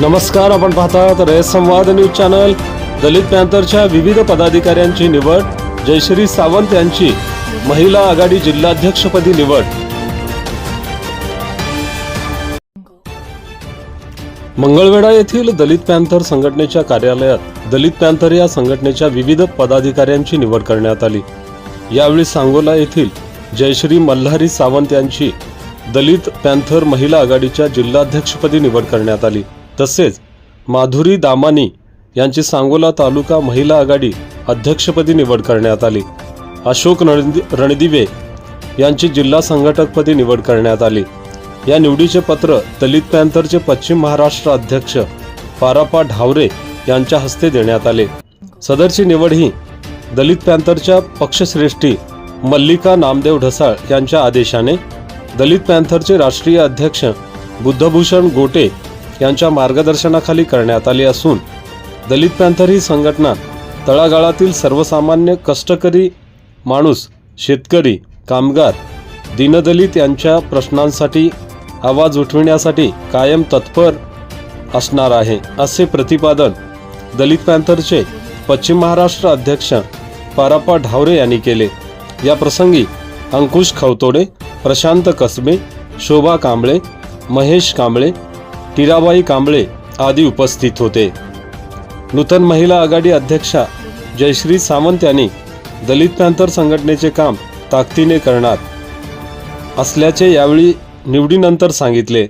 नमस्कार आपण पाहतात रेस संवाद न्यूज चॅनल. दलित पॅंथरच्या विविध पदाधिकाऱ्यांची निवड जयश्री सावंत यांची महिला आघाडी जिल्हाध्यक्षपदी निवड. मंगळवेढा येथील दलित पॅंथर संघटनेच्या कार्यालयात दलित पॅंथर या संघटनेच्या विविध पदाधिकाऱ्यांची निवड करण्यात आली. यावेळी सांगोला येथील जयश्री मल्हारी सावंत यांची दलित पॅंथर महिला आघाडीच्या जिल्हाध्यक्षपदी निवड करण्यात आली. तसेच माधुरी दामानी यांची सांगोला तालुका महिला आघाडी अध्यक्षपदी निवड करण्यात आली. अशोक रणदि रणदिवे यांची जिल्हा संघटकपदी निवड करण्यात आली. या निवडीचे पत्र दलित पॅन्थरचे पश्चिम महाराष्ट्र अध्यक्ष पारापा ढावरे यांच्या हस्ते देण्यात आले. सदरची निवड ही दलित पॅन्थरच्या पक्षश्रेष्ठी मल्लिका नामदेव ढसाळ यांच्या आदेशाने दलित पॅन्थरचे राष्ट्रीय अध्यक्ष बुद्धभूषण गोटे यांच्या मार्गदर्शनाखाली करण्यात आली असून दलित पॅंथर ही संघटना तळागाळातील सर्वसामान्य कष्टकरी माणूस शेतकरी कामगार दीनदलित यांच्या प्रश्नांसाठी आवाज उठविण्यासाठी कायम तत्पर असणार आहे असे प्रतिपादन दलित पॅंथरचे पश्चिम महाराष्ट्र अध्यक्ष पारापा ढावरे यांनी केले. या प्रसंगी अंकुश खवतोडे प्रशांत कसबे शोभा कांबळे महेश कांबळे टीराबाई कांबळे आदी उपस्थित होते. नूतन महिला आघाडी अध्यक्षा जयश्री सावंत यांनी दलित पॅंथर संघटनेचे काम ताकदीने करणार असल्याचे यावेळी निवडीनंतर सांगितले.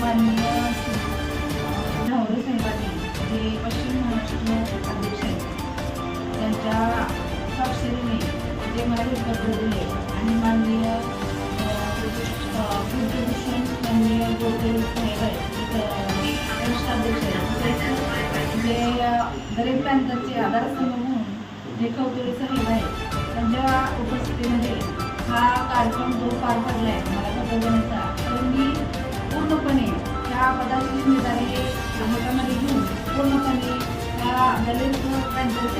माननीय जे पश्चिम महाराष्ट्र अध्यक्ष आहेत. त्यांच्या स्वाक्षरीने जे मला हे पत्र दिले आणि माननीय बुद्धभूषण माननीय गोटे साहेब आहेत अध्यक्ष आहेत. म्हणजे, जे गरीब पॅंथरचे आधारस्तंभ म्हणून जे कौतुळे साहेब आहेत. त्यांच्या उपस्थितीमध्ये हा कार्यक्रम जो पार पडला आहे मला पत्र देण्याचा तर मी पूर्णपणे त्या पदाची जिम्मेदारी हातामध्ये घेऊन पूर्णपणे त्या दलित पॅंथर सेनेला माझ्या